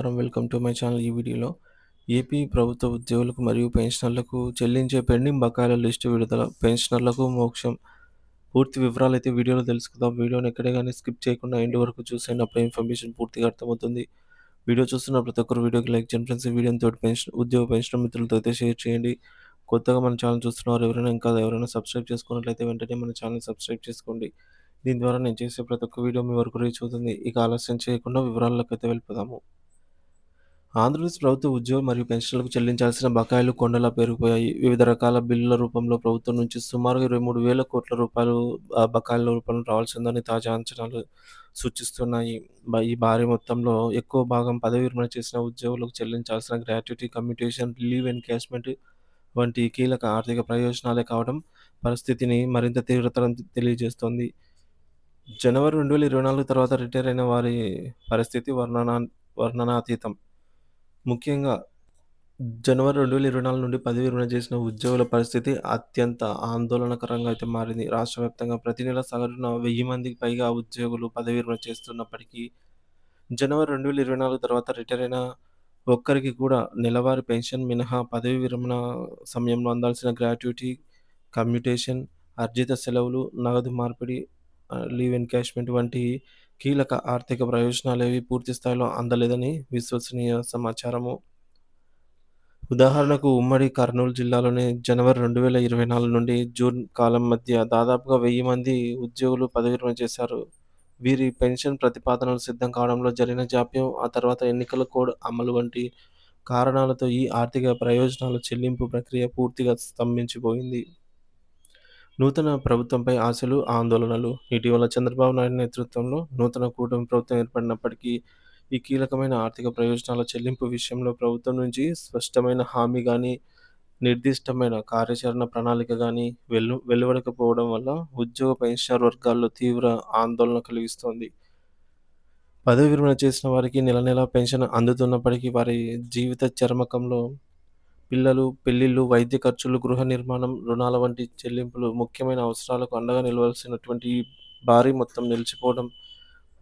నమస్కారం. Welcome to my channel ఈ వీడియోలో. ఏపీ ప్రభుత్వ ఉద్యోగులకు మరియు పెన్షనర్లకు చెల్లించే పెండింగ్ బకాయిల లిస్టు విడుదల పెన్షనర్లకు మోక్షం. పూర్తి వివరాలు అయితే వీడియోలో తెలుసుకుందాం. వీడియోని ఎక్కడే కానీ స్కిప్ చేయకుండా ఎండ్ వరకు చూసినప్పుడు అప్పుడు ఇన్ఫర్మేషన్ పూర్తిగా అర్థమవుతుంది. వీడియో చూస్తున్న ప్రతి ఒక్కరు వీడియోకి లైక్ చేయండి ఫ్రెండ్స్. వీడియోని తోటి పెన్షన్ ఉద్యోగ పెన్షన్ మిత్రులతో అయితే షేర్ చేయండి. కొత్తగా మన ఛానల్ చూస్తున్నారు ఎవరైనా ఇంకా ఎవరైనా సబ్స్క్రైబ్ చేసుకున్నట్లయితే వెంటనే మన ఛానల్ సబ్స్క్రైబ్ చేసుకోండి. దీని ద్వారా నేను చేసే ప్రతి ఒక్క వీడియో మీ వరకు రీచ్ అవుతుంది. ఇక ఆలస్యం చేయకుండా వివరాల్లోకి అయితే వెళ్ళిపోదాము. ఆంధ్రప్రదేశ్ ప్రభుత్వ ఉద్యోగ మరియు పెన్షన్లకు చెల్లించాల్సిన బకాయిలు కొండలా పెరిగిపోయాయి వివిధ రకాల బిల్లుల రూపంలో ప్రభుత్వం నుంచి సుమారు ఇరవై మూడు వేల కోట్ల రూపాయలు బకాయిల రూపంలో రావాల్సిందని తాజా అంచనాలు సూచిస్తున్నాయి. ఈ భారీ మొత్తంలో ఎక్కువ భాగం పదవి విరమణ చేసిన ఉద్యోగులకు చెల్లించాల్సిన గ్రాట్యుటీ కమ్యూటేషన్ లీవ్ ఎన్కాష్మెంట్ వంటి కీలక ఆర్థిక ప్రయోజనాలే కావడం పరిస్థితిని మరింత తీవ్రతరం తెలియజేస్తోంది. జనవరి రెండు వేల ఇరవై నాలుగు తర్వాత రిటైర్ అయిన వారి పరిస్థితి వర్ణనా వర్ణనాతీతం. ముఖ్యంగా జనవరి రెండు వేల ఇరవై నాలుగు నుండి పదవి విరమణ చేసిన ఉద్యోగుల పరిస్థితి అత్యంత ఆందోళనకరంగా అయితే మారింది. రాష్ట్ర వ్యాప్తంగా ప్రతి నెల సగటున వెయ్యి మందికి పైగా ఉద్యోగులు పదవి విరమణ చేస్తున్నప్పటికీ జనవరి రెండు వేల ఇరవై నాలుగు తర్వాత రిటైర్ అయిన ఒక్కరికి కూడా నెలవారీ పెన్షన్ మినహా పదవి విరమణ సమయంలో అందాల్సిన గ్రాట్యుటీ కమ్యూటేషన్ అర్జిత సెలవులు నగదు మార్పిడి లీవ్ ఎన్కాష్మెంట్ వంటి కీలక ఆర్థిక ప్రయోజనాలేవి పూర్తి స్థాయిలో అందలేదని విశ్వసనీయ సమాచారము. ఉదాహరణకు ఉమ్మడి కర్నూలు జిల్లాలోని జనవరి రెండు వేల ఇరవై నాలుగు నుండి జూన్ కాలం మధ్య దాదాపుగా వెయ్యి మంది ఉద్యోగులు పదవి విరమణ చేశారు. వీరి పెన్షన్ ప్రతిపాదనలు సిద్ధం కావడంలో జరిగిన జాప్యం ఆ తర్వాత ఎన్నికల కోడ్ అమలు వంటి కారణాలతో ఈ ఆర్థిక ప్రయోజనాల చెల్లింపు ప్రక్రియ పూర్తిగా స్తంభించిపోయింది. నూతన ప్రభుత్వంపై ఆశలు ఆందోళనలు. ఇటీవల చంద్రబాబు నాయుడు నేతృత్వంలో నూతన కూటమి ప్రభుత్వం ఏర్పడినప్పటికీ ఈ కీలకమైన ఆర్థిక ప్రయోజనాల చెల్లింపు విషయంలో ప్రభుత్వం నుంచి స్పష్టమైన హామీ కానీ నిర్దిష్టమైన కార్యాచరణ ప్రణాళిక కానీ వెలు వెలువడకపోవడం వల్ల ఉద్యోగ పెన్షనర్ వర్గాల్లో తీవ్ర ఆందోళన కలిగిస్తోంది. పదవి విరమణ చేసిన వారికి నెల నెల పెన్షన్ అందుతున్నప్పటికీ వారి జీవిత చర్మకంలో పిల్లలు పెళ్ళిళ్ళు వైద్య ఖర్చులు గృహ నిర్మాణం రుణాల వంటి చెల్లింపులు ముఖ్యమైన అవసరాలకు అండగా నిలవలసినటువంటి ఈ భారీ మొత్తం నిలిచిపోవడం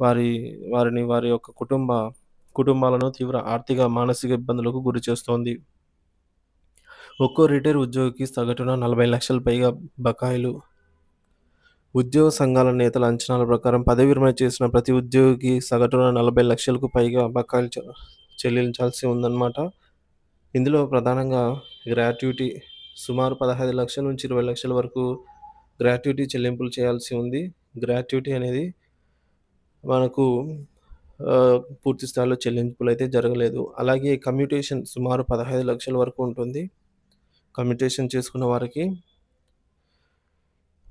వారి వారిని వారి యొక్క కుటుంబ కుటుంబాలను తీవ్ర ఆర్థిక మానసిక ఇబ్బందులకు గురి చేస్తోంది. ఒక్కో రిటైర్ ఉద్యోగికి సగటున నలభై లక్షల పైగా బకాయిలు. ఉద్యోగ సంఘాల నేతల అంచనాల ప్రకారం పదవి విరమణ చేసిన ప్రతి ఉద్యోగికి సగటున నలభై లక్షలకు పైగా బకాయిలు చెల్లించాల్సి ఉందన్నమాట. ఇందులో ప్రధానంగా గ్రాట్యుటీ సుమారు పదహైదు లక్షల నుంచి ఇరవై లక్షల వరకు గ్రాట్యుటీ చెల్లింపులు చేయాల్సి ఉంది. గ్రాట్యుటీ అనేది మనకు పూర్తి స్థాయిలో చెల్లింపులు అయితే జరగలేదు. అలాగే కమ్యూటేషన్ సుమారు పదహైదు లక్షల వరకు ఉంటుంది. కమ్యూటేషన్ చేసుకున్న వారికి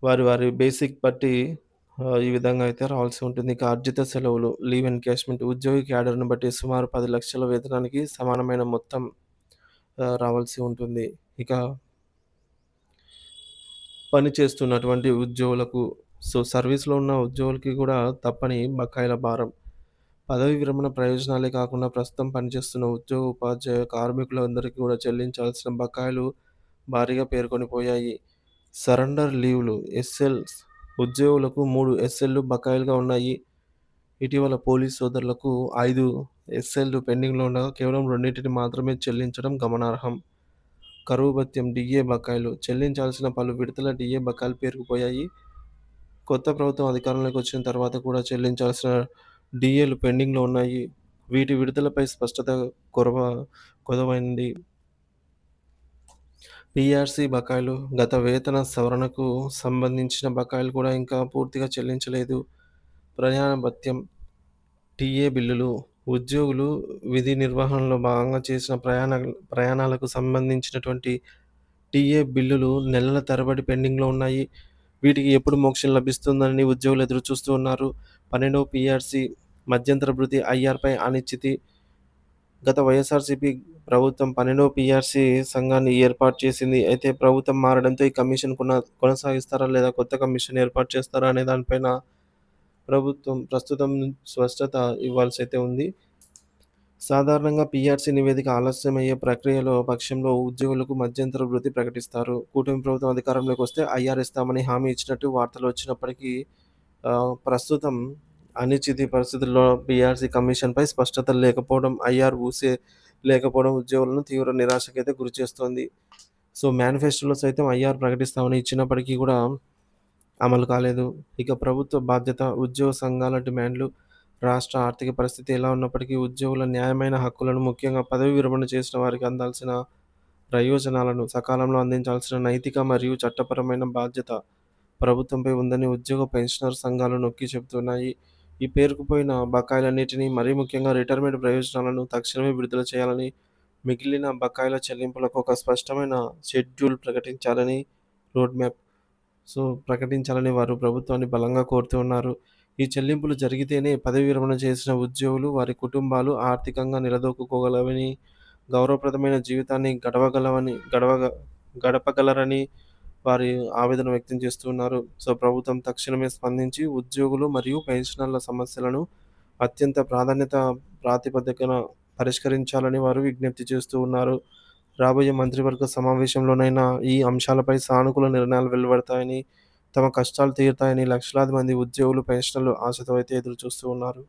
వారి వారి బేసిక్ బట్టి ఈ విధంగా అయితే రావాల్సి ఉంటుంది. ఇక అర్జిత సెలవులు లీవ్ ఎన్కాష్మెంట్ ఉద్యోగి క్యాడర్ను బట్టి సుమారు పది లక్షల వేతనానికి సమానమైన మొత్తం రావాల్సి ఉంటుంది. ఇక పని చేస్తున్నటువంటి ఉద్యోగులకు సో సర్వీస్లో ఉన్న ఉద్యోగులకి కూడా తప్పని బకాయిల భారం. పదవి విరమణ ప్రయోజనాలే కాకుండా ప్రస్తుతం పనిచేస్తున్న ఉద్యోగ ఉపాధ్యాయ కార్మికులందరికీ కూడా చెల్లించాల్సిన బకాయిలు భారీగా పేర్కొనిపోయాయి సరెండర్ లీవ్లు ఎస్ఎల్స్ ఉద్యోగులకు మూడు ఎస్ఎల్లు బకాయిలుగా ఉన్నాయి. ఇటీవల పోలీస్ సోదరులకు ఐదు ఎస్ఎల్లు పెండింగ్లో ఉండగా కేవలం రెండింటిని మాత్రమే చెల్లించడం గమనార్హం. కరువు భత్యం డిఏ బకాయిలు. చెల్లించాల్సిన పలు విడతల డిఏ బకాయిలు పేరుకుపోయాయి. కొత్త ప్రభుత్వం అధికారంలోకి వచ్చిన తర్వాత కూడా చెల్లించాల్సిన డిఏలు పెండింగ్లో ఉన్నాయి. వీటి విడుదలపై స్పష్టత కొరవ కొదవైంది పిఆర్సి బకాయిలు గత వేతన సవరణకు సంబంధించిన బకాయిలు కూడా ఇంకా పూర్తిగా చెల్లించలేదు. ప్రయాణ భత్యం టీఏ బిల్లులు ఉద్యోగులు విధి నిర్వహణలో భాగంగా చేసిన ప్రయాణ ప్రయాణాలకు సంబంధించినటువంటి టీఏ బిల్లులు నెలల తరబడి పెండింగ్లో ఉన్నాయి. వీటికి ఎప్పుడు మోక్షం లభిస్తుందని ఉద్యోగులు ఎదురు చూస్తూ ఉన్నారు. పన్నెండవ పీఆర్సీ మధ్యంతర భృతి ఐఆర్పై అనిశ్చితి. గత వైఎస్ఆర్సీపీ ప్రభుత్వం పన్నెండవ పిఆర్సీ సంఘాన్ని ఏర్పాటు చేసింది. అయితే ప్రభుత్వం మారడంతో ఈ కమిషన్ కొన కొనసాగిస్తారా లేదా కొత్త కమిషన్ ఏర్పాటు చేస్తారా అనే దానిపైన ప్రభుత్వం ప్రస్తుతం స్పష్టత ఇవ్వాల్సి అయితే ఉంది. సాధారణంగా పీఆర్సీ నివేదిక ఆలస్యమయ్యే ప్రక్రియలో పక్షంలో ఉద్యోగులకు మధ్యంతర వృత్తి ప్రకటిస్తారు. కూటమి ప్రభుత్వం అధికారంలోకి వస్తే ఐఆర్ ఇస్తామని హామీ ఇచ్చినట్టు వార్తలు వచ్చినప్పటికీ ప్రస్తుతం అనిశ్చితి పరిస్థితుల్లో పీఆర్సీ కమిషన్‌పై స్పష్టత లేకపోవడం, ఐఆర్ ఊసే లేకపోవడం ఉద్యోగులను తీవ్ర నిరాశకైతే గురి చేస్తోంది సో, మేనిఫెస్టోలో సైతం ఐఆర్ ప్రకటిస్తామని ఇచ్చినప్పటికీ కూడా అమలు కాలేదు. ఇక ప్రభుత్వ బాధ్యత, ఉద్యోగ సంఘాల డిమాండ్లు, రాష్ట్ర ఆర్థిక పరిస్థితి ఎలా ఉన్నప్పటికీ ఉద్యోగుల న్యాయమైన హక్కులను, ముఖ్యంగా పదవీ విరమణ చేసిన వారికి అందాల్సిన ప్రయోజనాలను సకాలంలో అందించాల్సిన నైతిక మరియు చట్టపరమైన బాధ్యత ప్రభుత్వంపై ఉందని ఉద్యోగ పెన్షనర్ సంఘాలు నొక్కి చెబుతున్నాయి. ఈ పేరుకుపోయిన బకాయిలన్నిటినీ, మరీ ముఖ్యంగా రిటైర్మెంట్ ప్రయోజనాలను తక్షణమే విడుదల చేయాలని, మిగిలిన బకాయిల చెల్లింపులకు ఒక స్పష్టమైన షెడ్యూల్ ప్రకటించాలని రోడ్ మ్యాప్ సో, ప్రకటించాలని వారు ప్రభుత్వాన్ని బలంగా కోరుతూ ఉన్నారు. ఈ చెల్లింపులు జరిగితేనే పదవీ విరమణ చేసిన ఉద్యోగులు, వారి కుటుంబాలు ఆర్థికంగా నిలదొక్కుకోగలవని, గౌరవప్రదమైన జీవితాన్ని గడవగలవని గడవ గడపగలరని వారి ఆవేదన వ్యక్తం చేస్తూ ఉన్నారు. సో, ప్రభుత్వం తక్షణమే స్పందించి ఉద్యోగులు మరియు పెన్షనర్ల సమస్యలను అత్యంత ప్రాధాన్యత ప్రాతిపదికన పరిష్కరించాలని వారు విజ్ఞప్తి చేస్తూ ఉన్నారు. రాబోయే మంత్రివర్గ సమావేశంలోనైనా ఈ అంశాలపై సానుకూల నిర్ణయాలు వెలువడతాయని, తమ కష్టాలు తీరుతాయని లక్షలాది మంది ఉద్యోగులు, పెన్షనర్లు ఆశతో అయితే ఎదురుచూస్తూ ఉన్నారు.